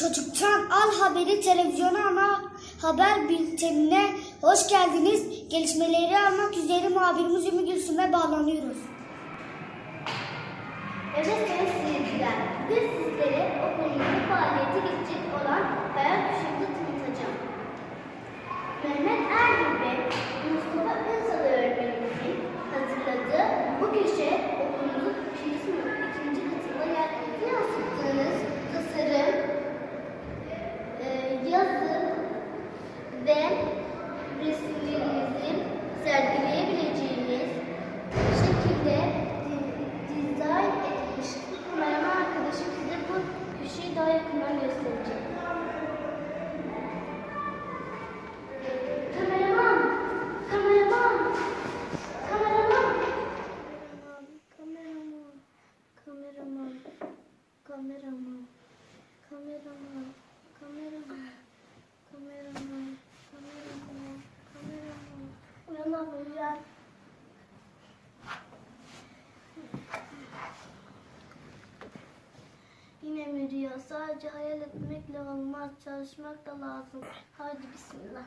Çocuktan Al Haberi televizyonu ana haber bültenine hoş geldiniz. Gelişmeleri almak üzere muhabirimiz Ümmü Gülsüm'e bağlanıyoruz. Evet sayın seyirciler, bugün sizlere okulumuzun faaliyete geçecek olan hayal kuşumuzu tanıtacağım. Mehmet Erbil ve Mustafa Ünsal öğretmenimizin hazırladığı bu köşe yazım ve resimlerinizi sergileyebileceğiniz şekilde di- dizayn edilmiş. Kameraman arkadaşım size bu köşeyi daha yakından! Kameraman! Kameraman! Kameraman! Kameraman! Kameraman! Kameraman! Kameraman! Kameraman! Yine mi rüya? Sadece hayal etmekle olmaz. Çalışmak da lazım. Hadi bismillah.